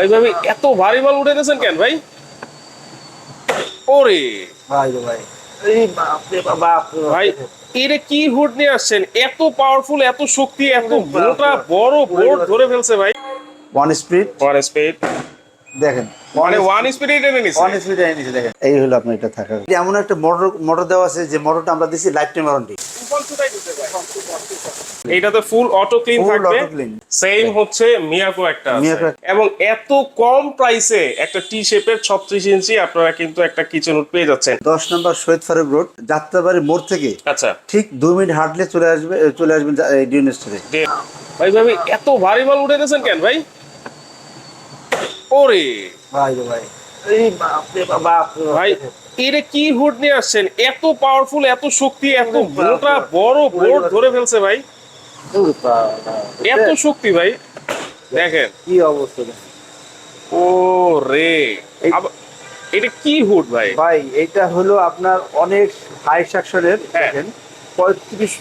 ভাই ভাই এত ভারী মাল উঠে দিয়েছেন কেন ভাই? ওরে। ভাই ভাই। এই বাপ রে বাপ। ভাই এটা কি হুড নিয়ে আসছেন? এত পাওয়ারফুল এত শক্তি এত মোটা বড় বোর্ড ধরে ফেলছে ভাই। ওয়ান স্পিড ওয়ান স্পিড দেখেন। মানে ওয়ান স্পিড টেনে নিছে। ওয়ান স্পিড এনেছে দেখেন। এই হলো আপনার এটা থাকা। এমন একটা মোটর মোটর দেওয়া আছে যে মোটরটা আমরা দিছি লাইফ টাইম ওয়ারেন্টি এইটাতে ফুল অটো ক্লিন থাকবে। সেম হচ্ছে মিয়াকো একটা এবং এত কম প্রাইসে একটা টি শেপের 36 ইঞ্চি আপনারা কিন্তু একটা কিচেন হুড পেয়ে যাচ্ছেন। দশ নম্বর শহীদ ফারুক রোড যাত্রাবাড়ি মোড় থেকে আচ্ছা। ঠিক দু মিনিট হাঁটলে চলে আসবে চলে আসবেন ডিউন স্টোরে ভাই ভাই এত ভারী মাল উঠে দিয়েছেন কেন ভাই? ওরে। ভাই ভাই। এই বাপ রে বাপ, ভাই এটা কি হুড নিয়ে আসছেন? এত পাওয়ারফুল এত শক্তি এত মোটা বড় বোর্ড ধরে ফেলছে ভাই। এত শক্তি ভাই দেখেন। কি অবস্থা? ও রে। এটা কি হুড ভাই? ভাই এটা হলো আপনার অনেক হাই সেকশনের হ্যাঁ। দেখেন পঁয়ত্রিশ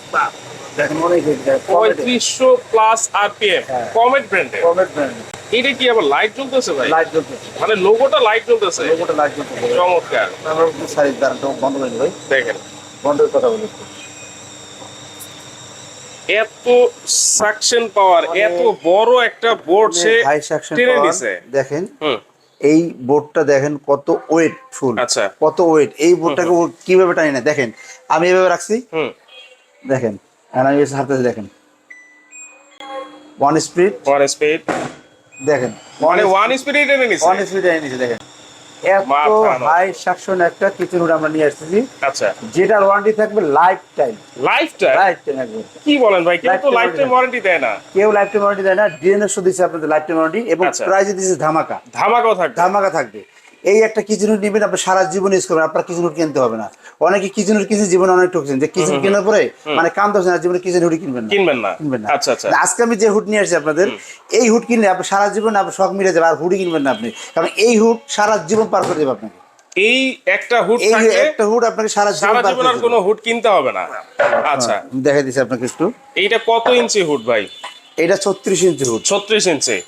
দেখেন অনেক পঁয়ত্রিশশো প্লাস আরপিএম। কমেট ব্র্যান্ডের কমেট ব্র্যান্ড এটা কি আবার লাইট জ্বলতেছে ভাই? লাইট জ্বলতেছে। মানে লোগোটা লাইট জ্বলতেছে। লোগোটা লাইট জ্বলতেছে। চমৎকার। আমরা সাইজ দাঁড়ানো বন্ধ করে ভাই। দেখেন। বন্ধের কথা বলি। এত সাকশন পাওয়ার এত বড় একটা বোর্ড সে হাই সেকশন টেনে নিছে। দেখেন এই বোর্ডটা দেখেন কত ওয়েট ফুল আচ্ছা। কত ওয়েট এই বোর্ডটাকে কীভাবে টানি না দেখেন আমি এভাবে রাখছি। দেখেন আমি হাতে দেখেন। ওয়ান স্পিড ওয়ান স্পিড দেখেন মানে ওয়ান স্পিডে টেনে নিছে। ওয়ান স্পিড এনেছে দেখেন। এত হাই সাকশন একটা কিচেন হুড আমরা নিয়ে আসতেছি। আচ্ছা। যেটার ওয়ারেন্টি থাকবে life time life time life time একদম কি বলেন ভাই? কেউ তো লাইফ টাইম ওয়ারেন্টি দেয় না। কেউ লাইফ টাইম ওয়ারেন্টি দেয় না। ডিএনএস দিচ্ছে আপনাদের লাইফ টাইম ওয়ারেন্টি এবং আচ্ছা। প্রাইজে দিচ্ছে ধামাকা। ধামাকাও থাকবে। ধামাকা থাকবে। এই একটা কিচেন হুড নেবেন আপনি সারা জীবন ইউজ করবেন আপনার কিচেন হুড কিনতে হবে না। অনেকে কিচেন হুড কিনছে জীবনে অনেক ঠকছেন যে কিচেন কেনার পরে মানে কান ধরছেন আর জীবনে কিচেন হুডই কিনবেন না। কিনবেন না। কিনবেন না। আচ্ছা আচ্ছা। আজকে আমি যে হুড নিয়ে আসছি আপনাদের এই হুড কিনলে আপনি সারা জীবন আপনার শখ মিলে যাবে আর হুডই কিনবেন না আপনি। কারণ এই হুড সারা জীবন পার করে দেবে আপনাকে। এই একটা হুড এই থাকলে একটা হুড আপনাকে সারা জীবন সারা পার জীবন করে আর কোনো হুড কিনতে হবে না। আচ্ছা। আমি দেখাই দিচ্ছি আপনাকে একটু। এইটা কত ইঞ্চি হুড ভাই? এটা ছত্রিশ ইঞ্চি হুড। ছত্রিশ ইঞ্চি।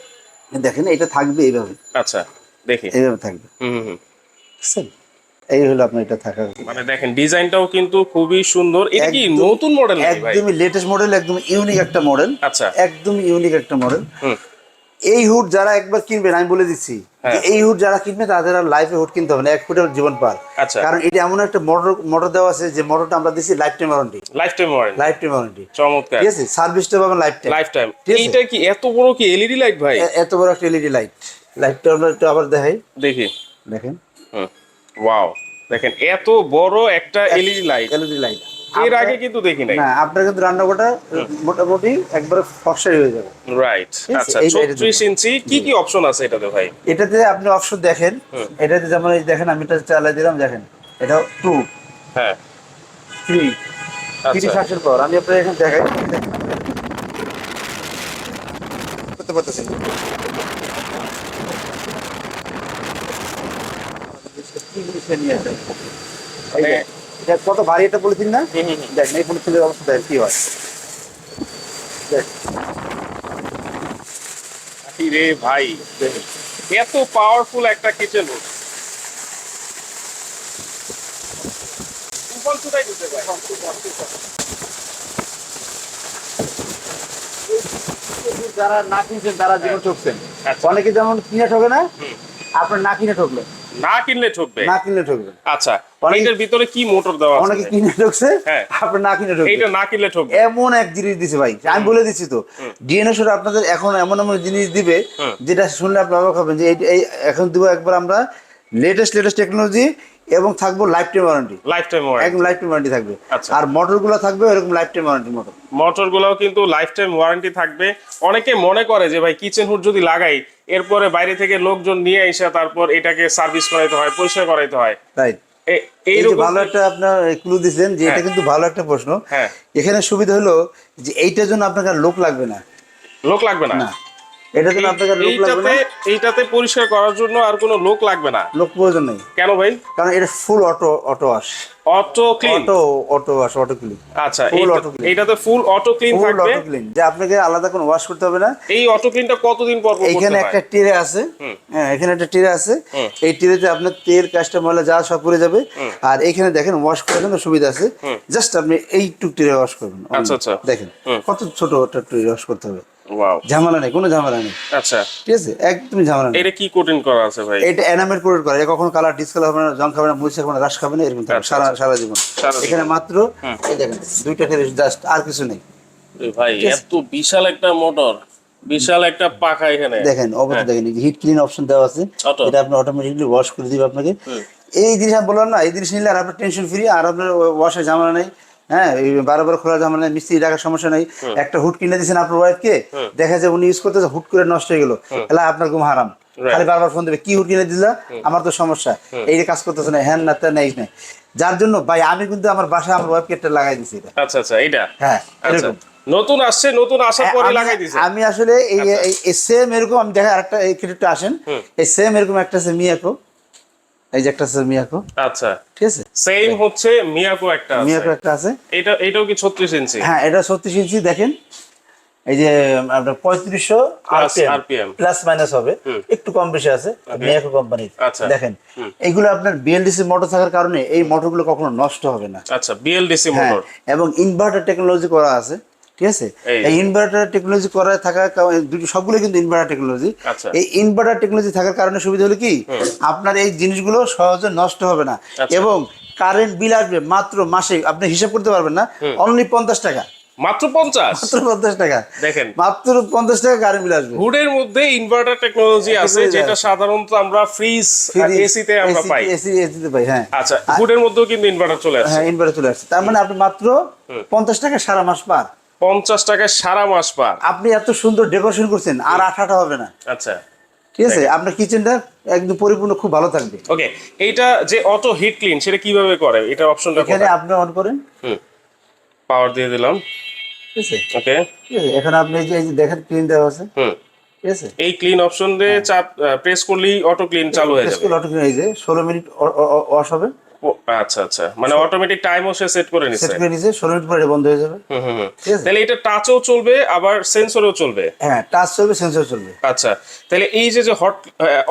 দেখেন এটা থাকবে এইভাবে। আচ্ছা। দেখি। এইভাবে থাকবে। হুম হুম, হুম। বুঝছেন? এই হলো আপনার এটা থাকার মানে দেখেন ডিজাইনটাও কিন্তু খুবই সুন্দর। এটা কি নতুন মডেল একদমই লেটেস্ট মডেল একদম ইউনিক একটা মডেল আচ্ছা। একদম ইউনিক একটা মডেল এই হুড যারা একবার কিনবেন আমি বলে দিচ্ছি হ্যাঁ। এই হুড যারা কিনবে তাদের আর লাইফে হুড কিনতে হবে না। এক ফুটের জীবন পার। আচ্ছা। কারণ এটা এমন একটা মোটর মোটর দেওয়া আছে যে মোটরটা আমরা দিচ্ছি lifetime warranty lifetime warranty lifetime warranty চমৎকার। ঠিক আছে? সার্ভিসটা পাবেন লাইফ টাইম লাইফ টাইম এইটা কি এত বড় কি এলইডি লাইট ভাই? এত বড় একটা এলইডি লাইট লাইটটা আমরা একটু আবার দেখাই। দেখি। দেখেন। হুম। ওয়াও দেখেন এত বড় একটা এলইডি লাইট এলইডি লাইটের আগে কিন্তু দেখি নাই। না আপনার কিন্তু রান্নাঘরটা মোটামুটি একবার ফসসাই হয়ে যাবে। রাইট আচ্ছা এই লাইটের ছত্রিশ ইঞ্চি কি কি অপশন আছে এটাতে ভাই? এটাতে আপনি অপশন দেখেন। এটাতে যেমন এই দেখেন আমি এটা চালাই দিলাম দেখেন। এটা টু হ্যাঁ। থ্রি তিরিশ আচ্ছা আসার পর। আমি আপনার এখানে দেখাই। করতে পারতেছেন কি জিনিসটা নিয়ে আসেন? এটা কত ভারী একটা পলিথিন না। দেখেন এই পলিথিনের অবস্থা দেখেন কি হয় রে ভাই এত পাওয়ারফুল একটা কিচেন যারা না কিনছেন তারা জীবন ঠকছেন। অনেকে যেমন কিনে ঠকে না আপনার না কিনে ঠকলেন না কিনলে ঠকবে? না কিনলে ঠকবেন আচ্ছা ভিতরে কি মোটর দেওয়া অনেকে কিনে ঠকছে হ্যাঁ। আপনার না কিনে ঠকবে এইটা না কিনলে ঠকবে? এমন এক জিনিস দিছে ভাই আমি বলে দিচ্ছি তো। ডিএনএ শোর আপনাদের এখন এমন এমন জিনিস দিবে যেটা শুনলে আপনি অবাক হবেন যে এই- এখন দিব একবার আমরা লেটেস্ট লেটেস্ট টেকনোলজি এবং থাকব life time warranty life time warranty একদম লাইফ টাইম ওয়ারেন্টি থাকবে। আচ্ছা। আর মোটরগুলো থাকবে এরকম life time warranty motor motor গুলাও কিন্তু লাইফ টাইম ওয়ারেন্টি থাকবে। অনেকে মনে করে যে ভাই কিচেন হুড যদি লাগাই এরপরে বাইরে থেকে লোকজন নিয়ে এসে তারপর এটাকে সার্ভিস করাইতে হয় পরিষ্কার করাইতে হয়। তাই? এই যে ভালো একটা আপনার ক্লু দিচ্ছেন যে এটা হ্যাঁ। কিন্তু ভালো একটা প্রশ্ন। হ্যাঁ। এখানে সুবিধা হলো যে এইটার জন্য আপনাকে লোক লাগবে না। লোক লাগবে না। না। এটা জন্য আপনাকে লোক লাগবে এইটাতে না। এইটাতে পরিষ্কার করার জন্য আর কোনো লোক লাগবে না? লোক প্রয়োজন নেই। কেন ভাই? কারণ এটা full auto auto wash auto clean auto auto wash auto clean আচ্ছা auto clean। এইটাতে ফুল অটো ক্লিন থাকবে? অটো ক্লিন যে আপনাকে আলাদা কোনো ওয়াশ করতে হবে না। এই অটো ক্লিনটা কতদিন পর পর এখানে একটা টিরে আছে। হ্যাঁ এখানে একটা টিরে আছে। এই টিরেতে আপনার তেল কাজটা ময়লা যা সব পড়ে যাবে। আর এখানে দেখেন ওয়াশ করার জন্য সুবিধা আছে। জাস্ট আপনি এইটুক টিরে ওয়াশ করবেন। আচ্ছা, আচ্ছা। দেখেন কত ছোট একটা টিরে ওয়াশ করতে হবে। ওয়াও ঝামেলা নেই কোনো ঝামেলা নেই। আচ্ছা। ঠিক আছে? একদমই ঝামেলা নেই। এটা কি কোটিং করা আছে ভাই? এটা এনামেল কোটেড করা। এটা কখনো কালার ডিসকালার হবে না জং খাবে না খাবে না রাস খাবে না এরকম থাকবে সারা সারা জীবন। আচ্ছা, সারা জীবন। এখানে মাত্র এই দেখেন দুইটা জাস্ট আর কিছু নেই। ভাই এত বিশাল একটা মোটর বিশাল একটা পাখা এখানে। দেখেন অবশ্যই দেখেন হিট ক্লিন অপশন দেওয়া আছে হ্যাঁ। এটা আপনি অটোমেটিকলি ওয়াশ করে দিবে আপনাকে। এই জিনিস আমি বললাম না এই জিনিস নিলে আর আপনার টেনশন ফ্রি আর আপনার ওয়াশের ঝামেলা নেই। হ্যাঁ বারবার খোলা ঝামেলা মিস্ত্রি টাকার সমস্যা নেই। একটা হুট কিনে দিয়েছেন আপনার ওয়াইফকে দেখা যায় উনি ইউজ করতেছে হুট করে নষ্ট হয়ে গেল। তাহলে আপনার ঘুম হারাম। খালি বারবার ফোন দেবে কি হুট কিনে দিলা? আমার তো সমস্যা। এই কাজ করতেছে না হ্যান না তা নেই নাই। যার জন্য ভাই আমি কিন্তু আমার বাসায় আমার ওয়াইফকে একটা লাগাই দিছি এটা। আচ্ছা আচ্ছা এটা হ্যাঁ আচ্ছা। এরকম। নতুন আসছে নতুন আসার পরে আমি- লাগাই দিছে। আমি আসলে এই সেম এরকম আমি দেখা আরেকটা এই ক্ষেত্রে আসেন। এই সেম এরকম একটা আছে মিয়াকো। এই যে একটা আছে মিয়াকো। আচ্ছা। ঠিক আছে? সেম হচ্ছে মিয়াকো একটা আছে। মিয়াকো একটা আছে। এটা এটাও কি 36 ইঞ্চি? হ্যাঁ এটা ছত্রিশ ইঞ্চি দেখেন। এই যে আপনার পঁয়ত্রিশশো আরপিএম প্লাস মাইনাস হবে। একটু কম বেশি আছে মিয়াকো কোম্পানির আচ্ছা। দেখেন এইগুলো আপনার বিএলডিসি মোটর থাকার কারণে এই মোটরগুলো কখনো নষ্ট হবে না। আচ্ছা বিএলডিসি হ্যাঁ মোটর এবং ইনভার্টার টেকনোলজি করা আছে। ঠিক আছে? এই। ইনভার্টার টেকনোলজি করা থাকা দুটো সবগুলো কিন্তু ইনভার্টার টেকনোলজি আচ্ছা। এই ইনভার্টার টেকনোলজি থাকার কারণে সুবিধা হলো কি? আপনার এই জিনিসগুলো সহজে নষ্ট হবে না। আচ্ছা। এবং কারেন্ট বিল আসবে মাত্র মাসে আপনি হিসাব করতে পারবেন না অনলি পঞ্চাশ টাকা। মাত্র 50 মাত্র পঞ্চাশ টাকা। দেখেন। মাত্র পঞ্চাশ টাকা কারেন্ট বিল আসবে। হুডের মধ্যে ইনভার্টার টেকনোলজি আছে যেটা সাধারণত আমরা ফ্রিজ এসিতে আমরা পাই। এসি এসিতে পাই হ্যাঁ। আচ্ছা হুডের মধ্যেও কিন্তু ইনভার্টার চলে আসছে হ্যাঁ ইনভার্টার চলে আসছে তার মানে আপনি মাত্র পঞ্চাশ টাকা সারা মাস পার। পঞ্চাশ টাকায় সারা মাস পার। আপনি এত সুন্দর ডেকোরেশন করছেন আর আঠাটা হবে না। আচ্ছা। ঠিক আছে আপনার কিচেনটা একদম পরিপূর্ণ খুব ভালো থাকবে। ওকে এইটা যে অটো হিট ক্লিন সেটা কীভাবে করে? এটা অপশনটা এখানে আপনি অন করেন। হুম। পাওয়ার দিয়ে দিলাম। ঠিক আছে। ওকে। ঠিক আছে এখানে আপনি যে এই যে দেখেন ক্লিন দেওয়া আছে। হুম। ঠিক আছে। এই ক্লিন অপশন দিয়ে চাপ প্রেস করলেই অটো ক্লিন চালু হয়ে যাবে। অটো ক্লিন এই যে ষোলো মিনিট ওয়াশ হবে। আচ্ছা আচ্ছা। মানে অটোমেটিক টাইমও সে সেট করে সেট করে নিছে ষোলো মিনিট পরে বন্ধ হয়ে যাবে। হুম তাহলে এটা টাচও চলবে আবার সেন্সরও চলবে? হ্যাঁ টাচ চলবে সেন্সর চলবে। আচ্ছা তাহলে এই যে যে হট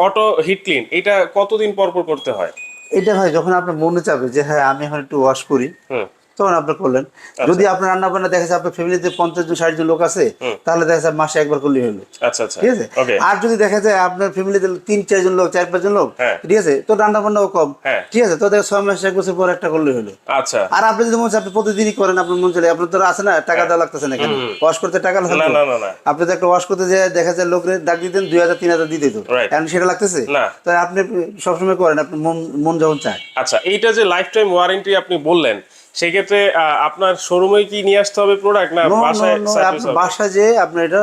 অটো হিট ক্লিন এটা কতদিন পর পর করতে হয়? এটা ভাই যখন আপনার মনে চাবে যে হ্যাঁ আমি এখন একটু ওয়াশ করি। হুম। তখন আপনি করলেন। আচ্ছা। যদি আপনার রান্না বান্না দেখা যাচ্ছে আপনার ফ্যামিলিতে পঞ্চাশ জন ষাট জন লোক আছে তাহলে দেখা যাচ্ছে মাসে একবার করলেই হলো। আচ্ছা আচ্ছা। ঠিক আছে? আর যদি দেখা যায় আপনার ফ্যামিলিতে তিন চারজন লোক চার পাঁচজন লোক হ্যাঁ। ঠিক আছে? তো রান্না বান্নাও কম। হ্যাঁ। ঠিক আছে? তো দেখা ছয় মাস এক বছর পর একটা করলেই হলো। আচ্ছা। আর আপনি যদি মনে হচ্ছে আপনি প্রতিদিনই করেন আপনার মন চলে আপনার তো আছে না টাকা দেওয়া লাগতেছে না কেন ওয়াশ করতে টাকা না। আপনি তো একটা ওয়াশ করতে যে দেখা যায় লোকের ডাক দিতেন দুই হাজার তিন হাজার দিয়ে দিত। Right. এখন সেটা লাগতেছে। তাই আপনি সবসময় করেন আপনি মন মন যখন চায়। আচ্ছা এইটা যে লাইফ টাইম ওয়ারেন্টি আপনি বললেন সেক্ষেত্রে আপনার শোরুমে কি নিয়ে আসতে হবে প্রোডাক্ট না no, বাসায় যে আপনার এটা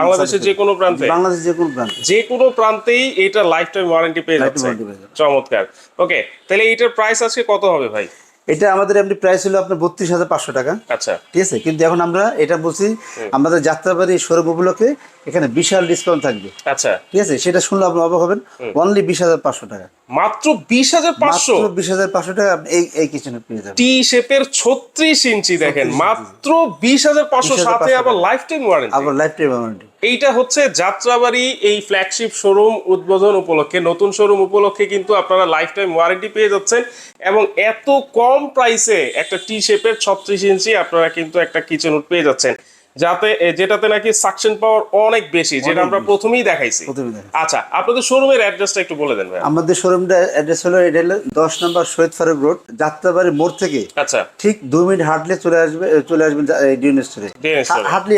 বাংলাদেশের যে কোনো প্রান্তে? বাংলাদেশের যে কোনো প্রান্তে। যে কোনো প্রান্তেই এটা লাইফ টাইম ওয়ারেন্টি পেয়ে যাচ্ছে। চমৎকার। ওকে তাহলে এইটার প্রাইস আজকে কত হবে ভাই? এটা আমাদের এমনি প্রাইস হলো আপনার বত্রিশ হাজার পাঁচশো টাকা। আচ্ছা। ঠিক আছে? কিন্তু এখন আমরা এটা বলছি আমাদের যাত্রাবাড়ি সৌরভ উপলক্ষে এখানে বিশাল ডিসকাউন্ট থাকবে। আচ্ছা। ঠিক আছে? সেটা শুনলে আপনি অবাক হবেন। অনলি বিশ হাজার পাঁচশো টাকা। মাত্র বিশ হাজার পাঁচশো। বিশ হাজার পাঁচশো টাকা এই এই কিচেনে পেয়ে যাবেন। টি শেপের ছত্রিশ ইঞ্চি দেখেন মাত্র বিশ হাজার পাঁচশো সাথে আবার লাইফ টাইম ওয়ারেন্টি আবার লাইফ টাইম ওয়ারেন্টি এইটা হচ্ছে যাত্রাবাড়ি এই ফ্ল্যাগশিপ শোরুম উদ্বোধন উপলক্ষে। নতুন শোরুম উপলক্ষে কিন্তু আপনারা লাইফ টাইম ওয়ারেন্টি পেয়ে যাচ্ছেন এবং এত কম প্রাইসে একটা টি শেপের ছত্রিশ ইঞ্চি আপনারা কিন্তু একটা কিচেন উড পেয়ে যাচ্ছেন। যাতে যেটাতে নাকি সাকশন পাওয়ার অনেক বেশি যেটা আমরা প্রথমেই দেখাইছি। আচ্ছা আপনাদের শোরুমের অ্যাড্রেসটা একটু বলে দেন ভাই আমাদের শোরুমটা অ্যাড্রেস হলো এটা হলো দশ নম্বর শহীদ ফারুক রোড যাত্রাবাড়ি মোড় থেকে আচ্ছা। ঠিক দুই মিনিট হাঁটলে চলে আসবে চলে আসবেন ডিউন স্টোরে। হাঁটলে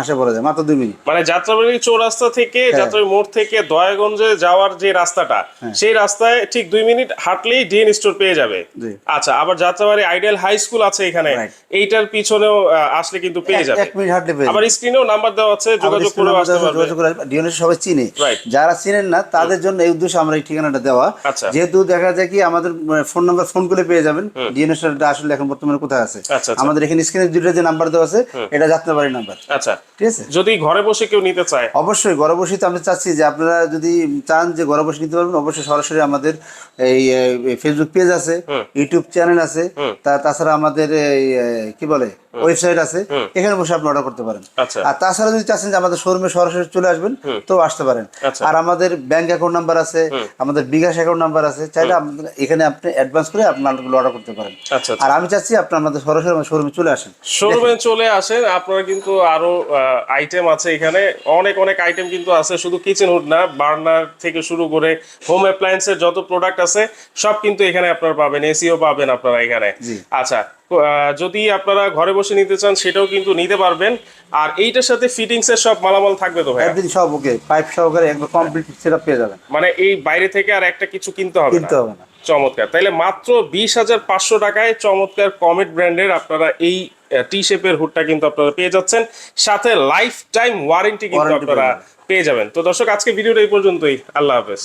আসা পড়া যায় মাত্র দুই মিনিট। মানে যাত্রাবাড়ি চৌরাস্তা থেকে হ্যাঁ। যাত্রাবাড়ি মোড় থেকে দয়াগঞ্জে যাওয়ার যে রাস্তাটা সেই রাস্তায় ঠিক দুই মিনিট হাঁটলেই ডিএন স্টোর পেয়ে যাবে। আচ্ছা আবার যাত্রাবাড়ি আইডিয়াল হাই স্কুল আছে এখানে এইটার পিছনেও আসলে কিন্তু পেয়ে যাবে। মিনিট হাঁটলে পেয়ে আবার স্ক্রিনেও নাম্বার দেওয়া আছে যোগাযোগ করে আসতে পারবে। যোগাযোগ করে। সবাই চিনে। যারা চিনেন না তাদের জন্য এই উদ্দেশ্যে আমরা এই ঠিকানাটা দেওয়া। আচ্ছা। যেহেতু দেখা যায় কি আমাদের ফোন নাম্বার ফোন করে পেয়ে যাবেন। আসলে এখন বর্তমানে কোথায় আছে? আচ্ছা, আচ্ছা। আমাদের এখানে স্ক্রিনে দুটো যে নাম্বার দেওয়া আছে এটা নাম্বার আচ্ছা। ঠিক আছে? যদি ঘরে বসে কেউ নিতে চায়? অবশ্যই ঘরে বসে তো আমরা চাচ্ছি যে আপনারা যদি চান যে ঘরে বসে নিতে পারবেন অবশ্যই সরাসরি আমাদের এই ফেসবুক পেজ আছে ইউটিউব চ্যানেল আছে। তা তাছাড়া আমাদের কি বলে? ওয়েবসাইট আছে। এখানে বসে আপনি অর্ডার করতে পারেন। আচ্ছা। আর তাছাড়া যদি চাচ্ছেন যে আমাদের শোরুমে সরাসরি চলে আসবেন তো আসতে পারেন। আচ্ছা। আর আমাদের ব্যাংক অ্যাকাউন্ট নাম্বার আছে আমাদের বিকাশ অ্যাকাউন্ট নাম্বার আছে চাইলে এখানে আপনি অ্যাডভান্স করে আপনার অর্ডার করতে পারেন। আচ্ছা আর আমি চাচ্ছি আপনি আমাদের সরাসরি আমার শোরুমে চলে আসেন। শোরুমে চলে আসেন আপনারা কিন্তু আরও আইটেম আছে এখানে। অনেক অনেক আইটেম কিন্তু আছে শুধু কিচেন হুড না বার্নার থেকে শুরু করে হোম অ্যাপ্লায়েন্সের যত প্রোডাক্ট আছে সব কিন্তু এখানে আপনারা পাবেন এসিও পাবেন আপনারা এখানে। আচ্ছা যদি আপনারা ঘরে বসে নিতে চান সেটাও কিন্তু নিতে পারবেন। আর এইটার সাথে ফিটিংস এর সব মালামাল থাকবে তো ভাই একদিন সব ওকে পাইপ সহকারে একদম কমপ্লিট সেট পেয়ে যাবেন। মানে এই বাইরে থেকে আর একটা কিছু কিনতে হবে কিনতে হবে না। চমৎকার। তাইলে মাত্র বিশ হাজার পাঁচশো টাকায় চমৎকার কমেট ব্র্যান্ডের আপনারা এই টি শেপের হুডটা কিন্তু আপনারা পেয়ে যাচ্ছেন। সাথে লাইফ টাইম ওয়ারেন্টি কিন্তু আপনারা পেয়ে যাবেন। তো দর্শক আজকে ভিডিওটা এই পর্যন্তই। আল্লাহ হাফেজ।